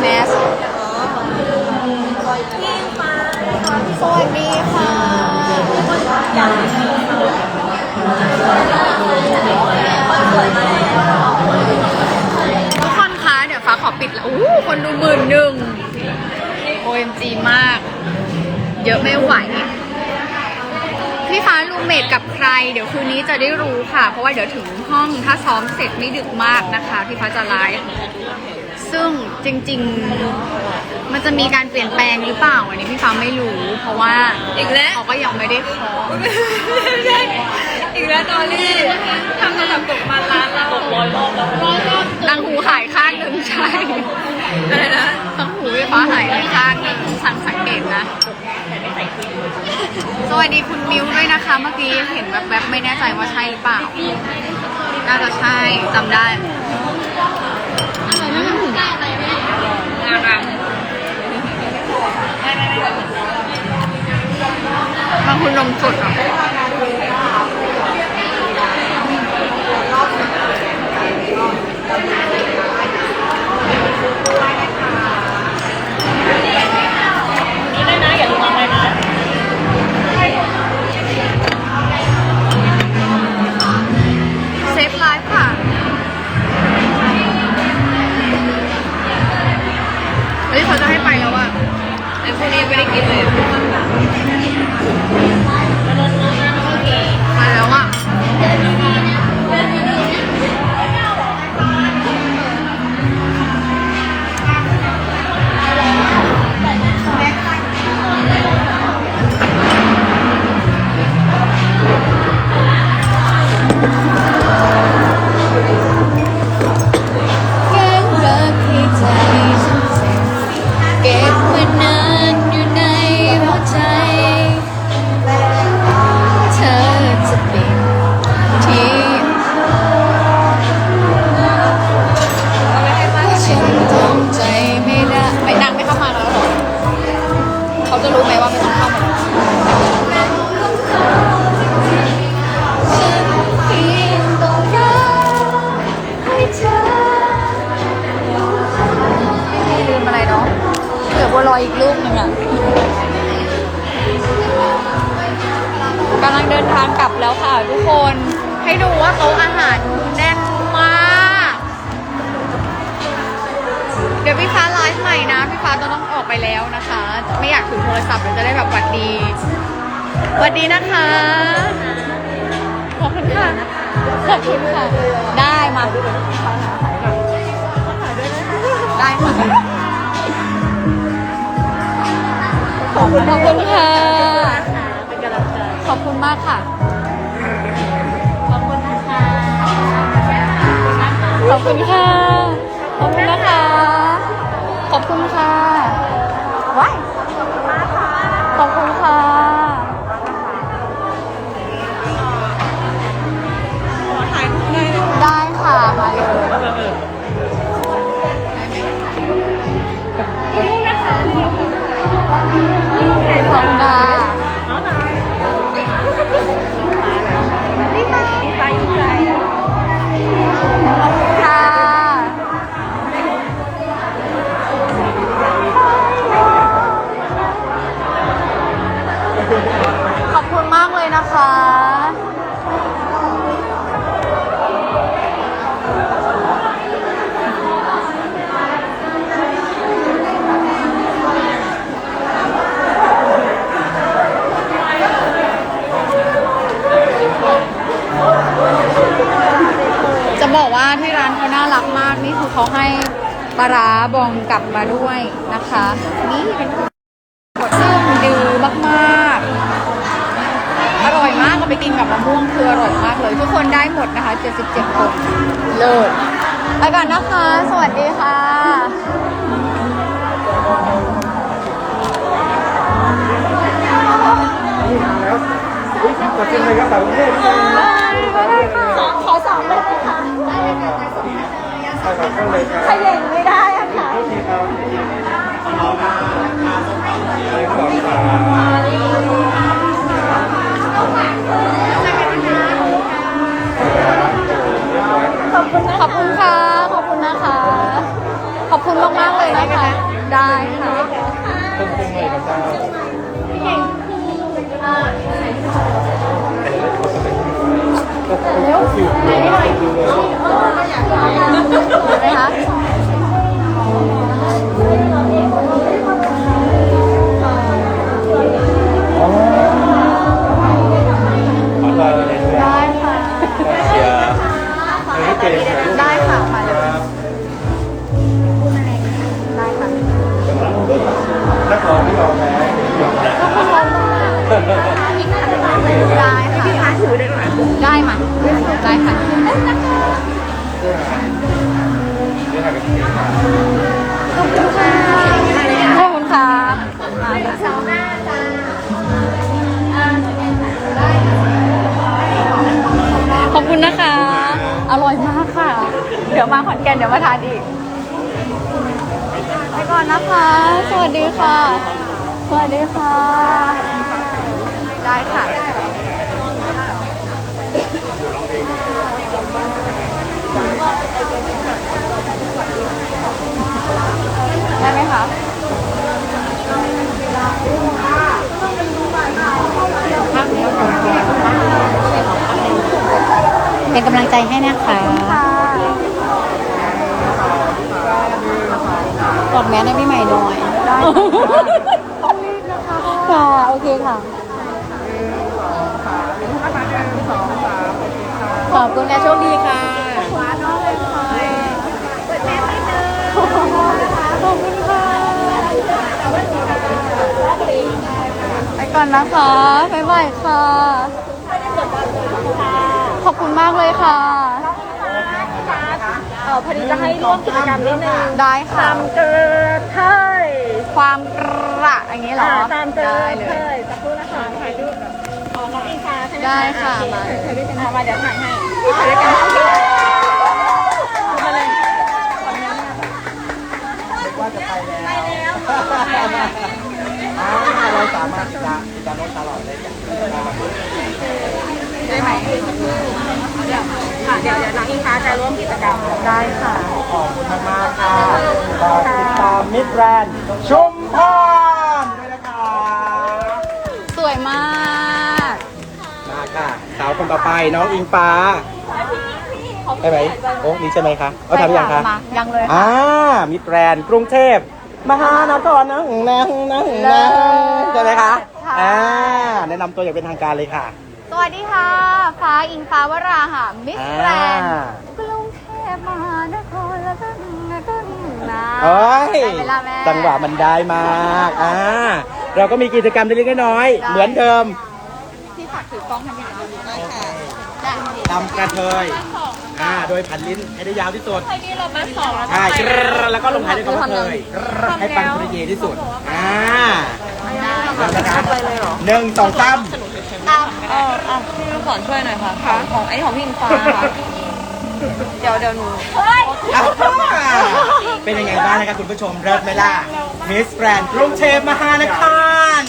แมสสวัสดีค่ะทุกคนคะเดี๋ยวฟ้าขอปิดแล้วอู้คนดูหมื่นหนึ่ง OMG มาก เยอะไม่ไหว กับใคร เดี๋ยวคืนนี้จะได้รู้ค่ะ เพราะว่าเดี๋ยวถึงห้องถ้าซ้อมเสร็จไม่ดึกมากนะคะพี่ฟ้าจะไลฟ์ซึ่งจริงๆมันจะมีการเปลี่ยนแปลงหรือเปล่าอันนี้พี่ฟ้าไม่รู้ เพราะว่าอีกแล้วเขาก็ยังไม่ได้เคาะใช่อีกแล้วดอลลี่ทำระดับตกมาล้านละหกร้อยรอบแล้วร้อยรอบตังหูหายข้างหนึ่งใช่อะไรนะตังหูพี่ฟ้าหายไปข้างหนึ่งสังสังเกตนะ สวัสดีคุณมิวด้วยนะคะ เมื่อกี้เห็นแวบๆไม่แน่ใจว่าใช่หรือเปล่า น่าจะใช่จำได้งานรังบางคุณนมสดเห ลับแล้วค่ะทุกคน ให้ดูว่าโต๊ะอาหารแน่นมาก เดี๋ยวพี่ฟ้าไลฟ์ใหม่นะ พี่ฟ้าต้องต้องออกไปแล้วนะคะ ไม่อยากถือโทรศัพท์เดี๋ยวจะได้แบบหวัดดีหวัดดีนะคะ ขอบคุณค่ะ ขอบคุณค่ะ ได้มาได้ค่ะขอบคุณขอบคุณค่ะ ขอบคุณมากค่ะ คุณค่ะ ขอบคุณนะคะ ขอบคุณค่ะว้ายขอบคุณ ปลาร้าบองกลับมาด้วยนะคะ นี่เป็นขวดซึ่งดีมากๆ อร่อยมากเอาไปกินกับมะม่วงคืออร่อยมากเลย ทุกคนได้หมดนะคะ 77คนเลิศไปก่อนนะคะ สวัสดีค่ะตัดสินใจครับต่างประเทศใช่ขอขอสอบได้ไหมคะครับก็เลยครับขย่งไม่ได้อะค่ะ ขอบคุณขอบคุณคะขอบคุณนะคะ ขอบคุณมากมเลยนะคะ ได้ค่ะเร็วไหนหน่อย อร่อยมากค่ะ เดี๋ยวมาขอนแก่นเดี๋ยวมาทานอีกไปก่อนนะคะ สวัสดีค่ะ สวัสดีค่ะ ได้ค่ะ ได้ไหมคะ เป็นกำลังใจให้นะคะค่ะกดแมสให้พี่ใหม่หน่อยได้ค่ะต้องรีบนะคะค่ะ โอเคค่ะ ขอบคุณค่ะโชคดีค่ะหวานน้องเลยค่ะเปิดแม่ไม่เจอขอบคุณค่ะไปก่อนนะคะบ๊ายบายค่ะข อบคุณมากเลยค่ะ เออพอดีจะให้ร่วมกิจกรรมนิดนึงได้ค่ะเกิดเท่ยความกระอย่างนี้เหรอตามเกิได้ดเลเท่ยยสักครู่นะคะถ่ายรูปกับอ๋อน้องอิงฟ้าใช่ไหมได้ค่ะมามาถ่ายด้วยกันมาเดี๋ยวถ่ายให้ถ่ายด้วยกันมาเลยว่าจะไปแล้ว อ่าเราสามารถที่จะที่จะลดตลอดเลยอย่างได้ไหมค่ะเดี๋ยวเดี๋ยวน้องอิงฟ้าจะร่วมกิจกรรมได้ค่ะ ขอบคุณมากๆค่ะฝากติดตามมิตรแบรนด์ชุมพรด้วยนะคะสวยมาก มาค่ะสาวคนต่อไปน้องอิงฟ้าได้ไหมโอ้นี่ใช่ไหมคะเอาทำยังคะมายังเลยค่ะอ่ามิตรแบรนด์กรุงเทพมหานครนะหึงนะหึงนะหึงนะใช่ไหมคะค่ะอ่าแนะนำตัวอย่างเป็นทางการเลยค่ะส วัสดีค่ะ ฟ้าอิงฟ้าวราหะมิสแกรนด์อ่า กรุงเทพมหานครแล้วก็ก็นะเฮ้ยได้เวลาแม่ จังหวะมันได้มากอ่าเราก็มีกิจกรรมเล็กๆน้อยๆได้ เหมือนเดิมพี่ฝากถือกล้องทำยังไงได้ค่ะได้ตำกระเทยอ่าโดยผันลิ้นให้ได้ยาวที่สุดให้นี่เรามาสองแล้วใช่กรึ๊ดแล้วก็ลงท้ายด้วยคำว่าเทยกรึ๊ดให้ปังปริเยที่สุดอ่าเริ่มนะคะหนึ่งสองสาม ตามเอออะพี่สอนช่วยหน่อยค่ะ ของของไอ้ของพี่อิงฟ้าค่ะเดี๋ยวเดี๋ยวหนูอ่าเป็นยังไงบ้างนะครับคุณผู้ชมเริ่มไหมล่ะมิสแกรนด์กรุงเทพมหานคร